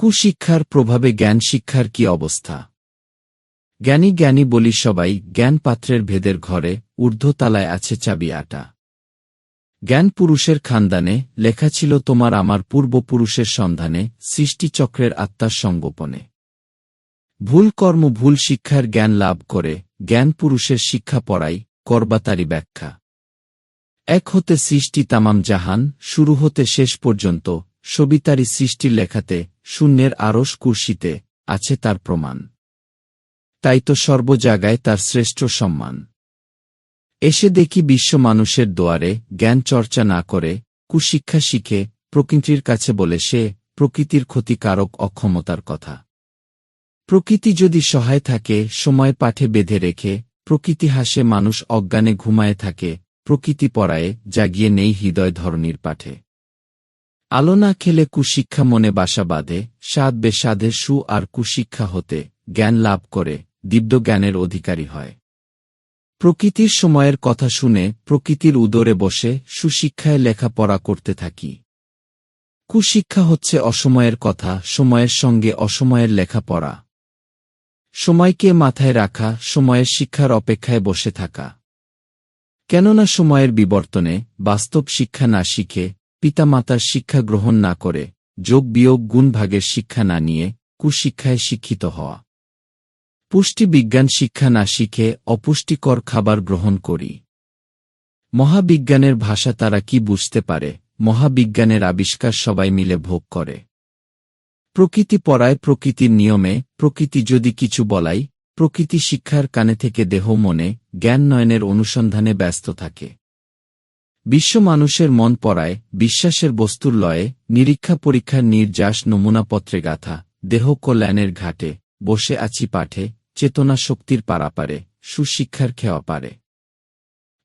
কুশিক্ষার প্রভাবে জ্ঞান শিক্ষার কি অবস্থা? জ্ঞানী জ্ঞানী বলি সবাই জ্ঞান পাত্রের ভেদের ঘরে, ঊর্ধ্বতালায় আছে চাবি আটা। জ্ঞান পুরুষের খানদানে, লেখা ছিল তোমার আমার পূর্বপুরুষের সন্ধানে, সৃষ্টিচক্রের আত্মার সঙ্গোপনে। ভুল কর্ম ভুল শিক্ষার জ্ঞান লাভ করে, জ্ঞান পুরুষের শিক্ষা পড়াই, করবাতারি ব্যাখ্যা। এক হতে সৃষ্টি তামাম জাহান, শুরু হতে শেষ পর্যন্ত সবিতারি সৃষ্টির লেখাতে শূন্যের আরস কুর্সিতে আছে তার প্রমাণ। তাই তো সর্বজাগায় তার শ্রেষ্ঠ সম্মান। এসে দেখি বিশ্ব মানুষের দোয়ারে জ্ঞান চর্চা না করে, কুশিক্ষা শিখে, প্রকৃতির কাছে বলে সে প্রকৃতির ক্ষতিকারক অক্ষমতার কথা। প্রকৃতি যদি সহায় থাকে, সময় পাঠে বেঁধে রেখে, প্রকৃতি হাসে মানুষ অজ্ঞানে ঘুমায়ে থাকে, প্রকৃতি পড়ায়ে জাগিয়ে নেই হৃদয় ধরনীর পাঠে। আলো না খেলে কুশিক্ষা মনে বাসা বাঁধে স্বাদ বেসাধে সু আর কুশিক্ষা হতে জ্ঞান লাভ করে দিব্য জ্ঞানের অধিকারী হয়। প্রকৃতির সময়ের কথা শুনে প্রকৃতির উদরে বসে সুশিক্ষায় লেখাপড়া করতে থাকি। কুশিক্ষা হচ্ছে অসময়ের কথা, সময়ের সঙ্গে অসময়ের লেখাপড়া। সময়কে মাথায় রাখা, সময়ের শিক্ষার অপেক্ষায় বসে থাকা। কেননা সময়ের বিবর্তনে বাস্তব শিক্ষা না শিখে পিতামাতার শিক্ষা গ্রহণ না করে, যোগ বিয়োগ গুণভাগের শিক্ষা না নিয়ে কুশিক্ষায় শিক্ষিত হওয়া। পুষ্টি বিজ্ঞান শিক্ষা না শিখে অপুষ্টিকর খাবার গ্রহণ করি। মহাবিজ্ঞানের ভাষা তারা কি বুঝতে পারে, মহাবিজ্ঞানের আবিষ্কার সবাই মিলে ভোগ করে। প্রকৃতি পড়ায় প্রকৃতির নিয়মে, প্রকৃতি যদি কিছু বলাই, প্রকৃতি শিক্ষার কানে থেকে দেহ মনে, জ্ঞান নয়নের অনুসন্ধানে ব্যস্ত থাকে। বিশ্ব মানুষের মন পড়ায় বিশ্বাসের বস্তুর লয়ে, নিরীক্ষা পরীক্ষার নির্যাস নমুনাপত্রে গাথা, দেহ কল্যাণের ঘাটে, বসে আছি পাঠে, চেতনা শক্তির পারাপারে, সুশিক্ষার খেওয়া পারে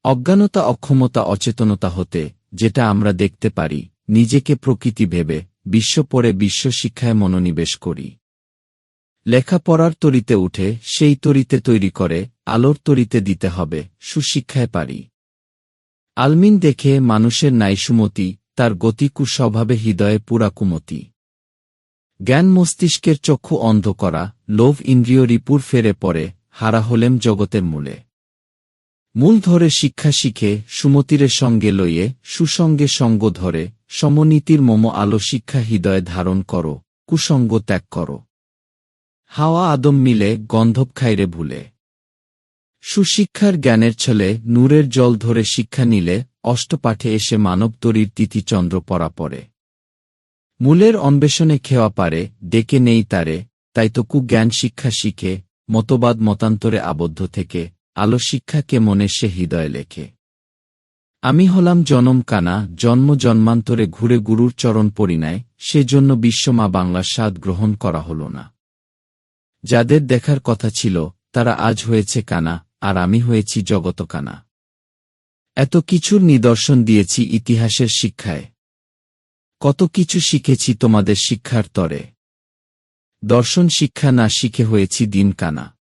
অজ্ঞানতা, অক্ষমতা, অচেতনতা হতে, যেটা আমরা দেখতে পারি, নিজেকে প্রকৃতি ভেবে, বিশ্ব পড়ে বিশ্ব শিক্ষায় মনোনিবেশ করি। লেখাপড়ার তরিতে উঠে, সেই তরিতে তৈরি করে, আলোর তরিতে দিতে হবে, সুশিক্ষায় পারি। আলমিন দেখে মানুষের নাইসুমতি, তার গতিকু স্বভাবে হৃদয়ে পুরা কুমতি জ্ঞান মস্তিষ্কের চক্ষু অন্ধ করা, লোভ ইন্দ্রিয় রিপুর ফেরে পড়ে, হারা হলেম জগতের মূলে। মূল ধরে শিক্ষা শিখে, সুমতিরে সঙ্গে লইয়ে, সুসঙ্গে সঙ্গ ধরে, সমনীতির মম আলো শিক্ষা হৃদয়ে ধারণ করো, কুসঙ্গ ত্যাগ করো। হাওয়া আদম মিলে গন্ধব খাইরে ভুলে। সুশিক্ষার জ্ঞানের ছলে নূরের জল ধরে শিক্ষা নিলে অষ্টপাঠে এসে মানব তরীর তিথিচন্দ্র পরা পড়ে মূলের অন্বেষণে খেওয়া পারে, ডেকে নেই তারে তাই তো কুজ্ঞান শিক্ষা শিখে, মতবাদ মতান্তরে আবদ্ধ থেকে, আলো শিক্ষাকে মনে সে হৃদয়ে লেখে। আমি হলাম জনম কানা, জন্ম জন্মান্তরে ঘুরে গুরুর চরণ পরিণায় সেজন্য বিশ্বমা বাংলার স্বাদ গ্রহণ করা হল না। যাদের দেখার কথা ছিল, তারা আজ হয়েছে কানা আর আমি হয়েছি জগত কানা এত কিছুর নিদর্শন দিয়েছি ইতিহাসের শিক্ষায়। কত কিছু শিখেছি তোমাদের শিক্ষার তরে। দর্শন শিক্ষা না শিখে হয়েছি দিন কানা।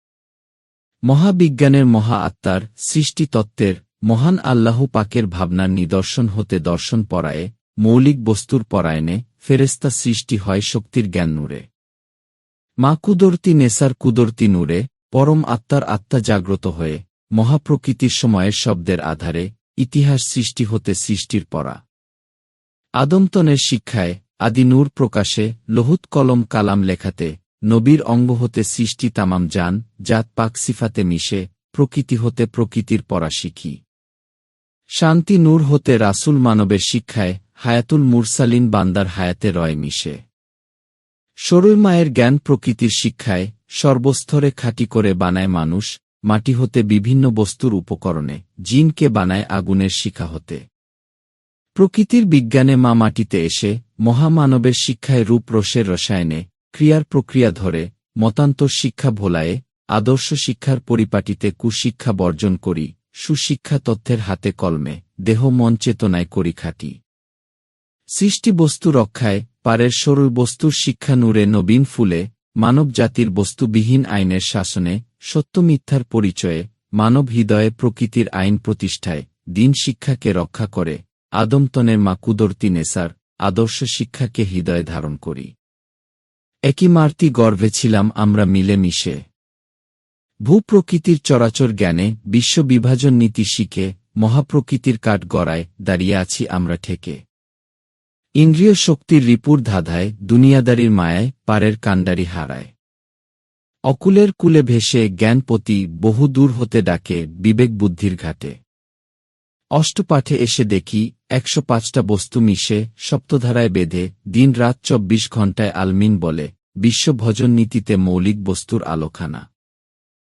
মহাবিজ্ঞানের মহা আত্মার সৃষ্টিতত্ত্বের মহান আল্লাহ পাকের ভাবনার নিদর্শন হতে দর্শন পরায়ে, মৌলিক বস্তুর পরায়নে ফেরেস্তা সৃষ্টি হয় শক্তির জ্ঞান নূরে। মা কুদরতি নেসার কুদরতি নূরে পরম আত্মার আত্মা জাগ্রত হয়ে, মহাপ্রকৃতির সময়ের শব্দের আধারে ইতিহাস সৃষ্টি হতে সৃষ্টির পরা। আদমতনের শিক্ষায় আদি নূর প্রকাশে লোহুত কলম কালাম লেখাতে নবীর অঙ্গ হতে সৃষ্টি তামাম যান, জাত পাক সিফাতে মিশে, প্রকৃতি হতে প্রকৃতির পরা শিখি। শান্তি নূর হতে রাসুল মানবের শিক্ষায় হায়াতুল মুরসালিন বান্দার হায়াতে রয় মিশে। সরুই মায়ের জ্ঞান প্রকৃতির শিক্ষায় সর্বস্তরে খাঁটি করে বানায় মানুষ, মাটি হতে বিভিন্ন বস্তুর উপকরণে, জিনকে বানায় আগুনের শিখা হতে। প্রকৃতির বিজ্ঞানে মা মাটিতে এসে, মহামানবের শিক্ষায় রূপ রসের রসায়নে, ক্রিয়ার প্রক্রিয়া ধরে, মতান্তর শিক্ষা ভোলায়ে, আদর্শ শিক্ষার পরিপাটিতে কুশিক্ষা বর্জন করি, সুশিক্ষা তথ্যের হাতে কলমে, দেহ মন চেতনায় করি খাটি। সৃষ্টি বস্তু রক্ষায়, পারের সরল বস্তুর শিক্ষা নূরে নবীন ফুলে মানব জাতির বস্তুবিহীন আইনের শাসনে, সত্য মিথ্যার পরিচয়ে, মানব হৃদয়ে প্রকৃতির আইন প্রতিষ্ঠায়, দিন শিক্ষাকে রক্ষা করে আদমতনের মা কুদরতি নেসার, আদর্শ শিক্ষাকে হৃদয়ে ধারণ করি। একই মারতি গর্ভে ছিলাম আমরা মিলে মিশে ভূপ্রকৃতির চরাচর জ্ঞানে, বিশ্ববিভাজন নীতি শিখে, মহাপ্রকৃতির কাঠ গড়ায়, দাঁড়িয়ে আছি আমরা ঠেকে। ইন্দ্রিয় শক্তির রিপুর ধাঁধায়, দুনিয়াদারির মায়ায়, পারের কাণ্ডারি হারায়। অকুলের কুলে ভেসে জ্ঞানপতি বহু দূর হতে ডাকে, বিবেক বুদ্ধির ঘাটে। অষ্টপাঠে এসে দেখি, একশো পাঁচটা বস্তু মিশে, সপ্তধারায় বেঁধে দিন রাত চব্বিশ ঘণ্টায় আলমিন বলে বিশ্ব ভজন নীতিতে মৌলিক বস্তুর আলোখানা